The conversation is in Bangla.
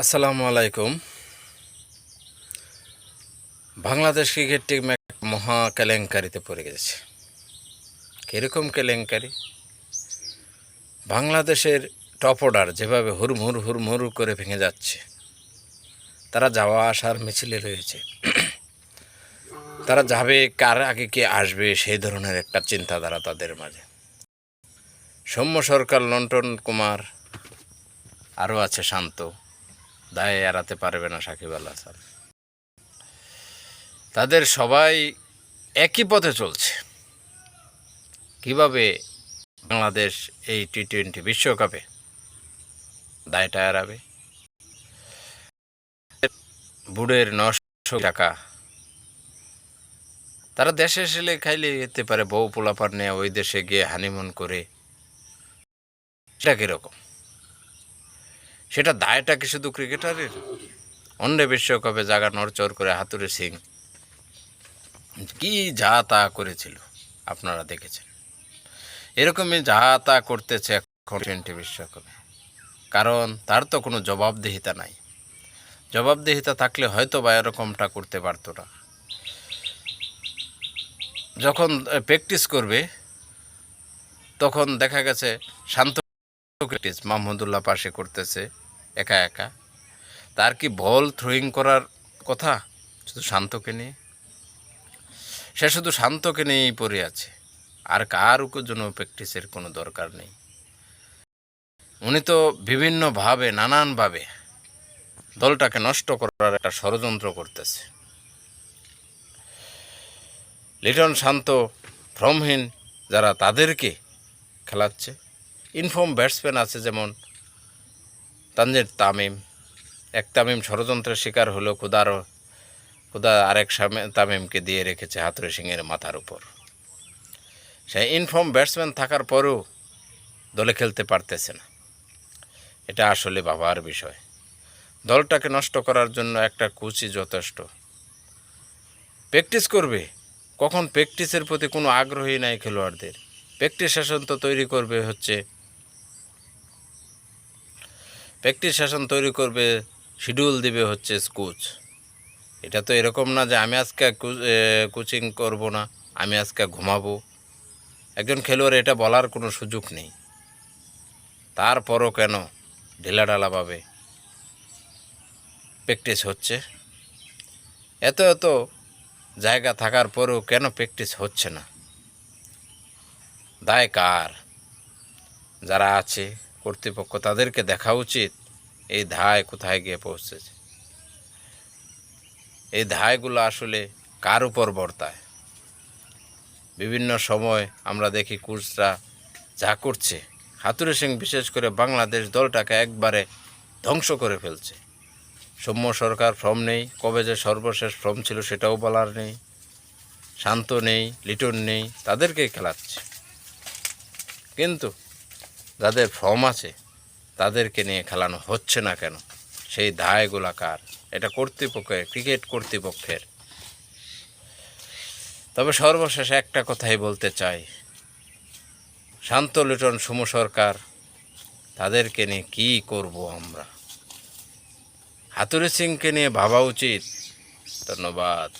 আসসালামু আলাইকুম। বাংলাদেশ ক্রিকেট টিম এক মহা কেলেঙ্কারিতে পড়ে গেছে। কীরকম কেলেঙ্কারি? বাংলাদেশের টপ অর্ডার যেভাবে হুড়মুড় হুড়মুড় করে ভেঙে যাচ্ছে, তারা যাওয়া আসার মিছিলে রয়েছে। তারা যাবে, কার আগে কে আসবে, সেই ধরনের একটা চিন্তাধারা তাদের মাঝে। সৌম্য সরকার লন্টন কুমার, আরও আছে শান্ত। দায় এড়াতে পারবে না সাকিব আল হাসান। তাদের সবাই একই পথে চলছে। কীভাবে বাংলাদেশ এই টি টোয়েন্টি বিশ্বকাপে দায়টা এড়াবে? বুড়ের নশো টাকা। তারা দেশে এসে খাইলে যেতে পারে বউ পোলাপার নিয়ে ওই দেশে গিয়ে হানিমুন করে। সেটা কীরকম? সেটা দায়টা কি শুধু ক্রিকেটারের? অন্য বিশ্বকাপে জায়গা নড়চড় করে হাতুরে সিং। কি যা তা করেছিল, আপনারা দেখেছেন। এরকমই যা তা করতেছে এখন টোয়েন্টি বিশ্বকাপে। কারণ তার তো কোনো জবাবদিহিতা নাই। জবাবদিহিতা থাকলে হয়তো বা এরকমটা করতে পারতো না। যখন প্র্যাকটিস করবে, তখন দেখা গেছে শান্ত প্র্যাকটিস মাহমুদুল্লাহ পাশে করতেছে। একা একা। তার কি বল থ্রোয়িং করার কথা? শুধু শান্তকে নিয়ে? সে শুধু শান্তকে নিয়েই পড়ে আছে। আর কার জন্য প্র্যাকটিসের কোনো দরকার নেই। উনি তো বিভিন্নভাবে নানানভাবে দলটাকে নষ্ট করার একটা ষড়যন্ত্র করতেছে। লিটন শান্ত ফ্রমহীন যারা তাদেরকে খেলাচ্ছে। ইনফর্ম ব্যাটসম্যান আছে যেমন তানজির তামিম। এক তামিম ষড়যন্ত্রের শিকার হলো খুদারও খুদা আরেক তামিমকে দিয়ে রেখেছে হাতুরে সিংয়ের মাথার উপর। সে ইনফর্ম ব্যাটসম্যান থাকার পরেও দলে খেলতে পারতেছে না। এটা আসলে ভাবার বিষয়। দলটাকে নষ্ট করার জন্য একটা কোচই যথেষ্ট। প্র্যাকটিস করবে। কখন প্র্যাকটিসের প্রতি কোনো আগ্রহী নাই খেলোয়াড়দের। প্র্যাকটিস সেশন তো তৈরি করবে হচ্ছে প্র্যাকটিস সেশন তৈরি করবে, শিডিউল দিবে হচ্ছে কোচ। এটা তো এরকম না যে আমি আজকে কোচিং করব না, আমি আজকে ঘুমাবো। একজন খেলোয়াড় এটা বলার কোনো সুযোগ নেই। তারপরও কেন ঢিলাঢালাভাবে প্র্যাকটিস হচ্ছে? এত এত জায়গা থাকার পরেও কেন প্র্যাকটিস হচ্ছে না? দায় কার? যারা আছে কর্তৃপক্ষ তাদেরকে দেখা উচিত, এই ধায় কোথায় গিয়ে পৌঁছেছে? এই ধায়গুলো আসলে কার উপর বর্তায়? বিভিন্ন সময় আমরা দেখি কোচরা যা করছে। হাতুরে সিং বিশেষ করে বাংলাদেশ দলটাকে একবারে ধ্বংস করে ফেলছে। সৌম্য সরকার ফর্ম নেই, কবে যে সর্বশেষ ফর্ম ছিল সেটাও বলার নেই। শান্ত নেই, লিটন নেই, তাদেরকেই খেলাচ্ছে। কিন্তু যাদের ফর্ম আছে, তাদেরকে নিয়ে খেলানো হচ্ছে না কেন? সেই দায়গুলা কার? এটা কর্তৃপক্ষের, ক্রিকেট কর্তৃপক্ষের। তবে সর্বশেষ একটা কথাই বলতে চাই। শান্ত লিটন সুম সরকার, তাদেরকে নিয়ে কী করব আমরা? হাতুরে সিংকে নিয়ে ভাবা উচিত। ধন্যবাদ।